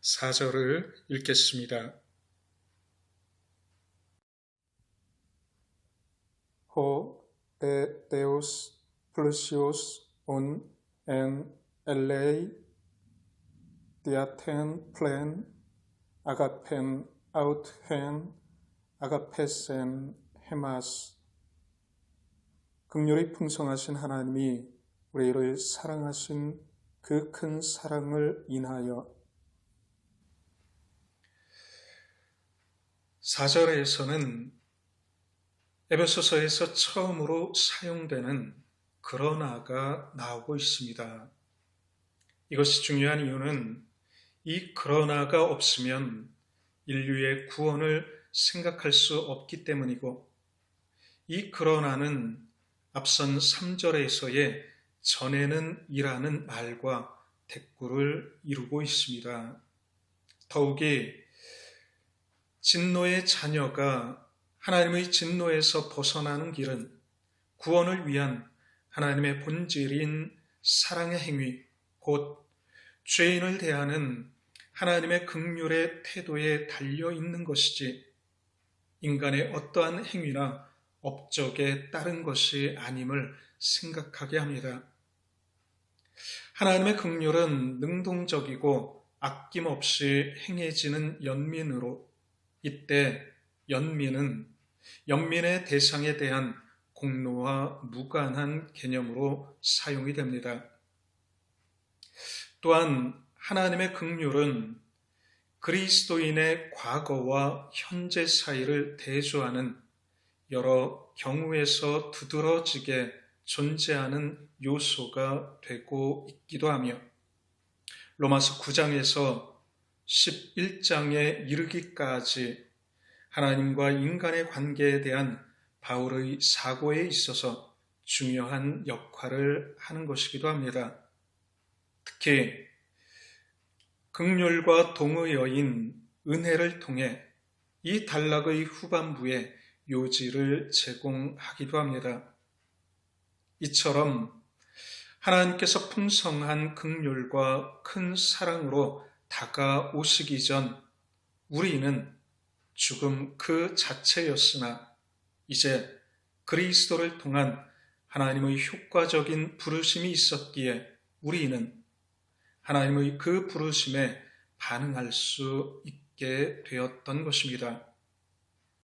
4절을 읽겠습니다. plusius un en elei diaten plen agapen aut hen 아가페센 헤마스 극률이 풍성하신 하나님이 우리를 사랑하신 그 큰 사랑을 인하여 4절에서는 에베소서에서 처음으로 사용되는 그러나가 나오고 있습니다. 이것이 중요한 이유는 이 그러나가 없으면 인류의 구원을 생각할 수 없기 때문이고 이 그러나는 앞선 3절에서의 전에는 이라는 말과 대꾸를 이루고 있습니다. 더욱이 진노의 자녀가 하나님의 진노에서 벗어나는 길은 구원을 위한 하나님의 본질인 사랑의 행위, 곧 죄인을 대하는 하나님의 극률의 태도에 달려 있는 것이지 인간의 어떠한 행위나 업적에 따른 것이 아님을 생각하게 합니다. 하나님의 극률은 능동적이고 아낌없이 행해지는 연민으로 이때 연민은 연민의 대상에 대한 공로와 무관한 개념으로 사용이 됩니다. 또한 하나님의 극률은 그리스도인의 과거와 현재 사이를 대조하는 여러 경우에서 두드러지게 존재하는 요소가 되고 있기도 하며 로마서 9장에서 11장에 이르기까지 하나님과 인간의 관계에 대한 바울의 사고에 있어서 중요한 역할을 하는 것이기도 합니다. 특히 극률과 동의 여인 은혜를 통해 이 단락의 후반부에 요지를 제공하기도 합니다. 이처럼 하나님께서 풍성한 극률과 큰 사랑으로 다가오시기 전 우리는 죽음 그 자체였으나 이제 그리스도를 통한 하나님의 효과적인 부르심이 있었기에 우리는 하나님의 그 부르심에 반응할 수 있게 되었던 것입니다.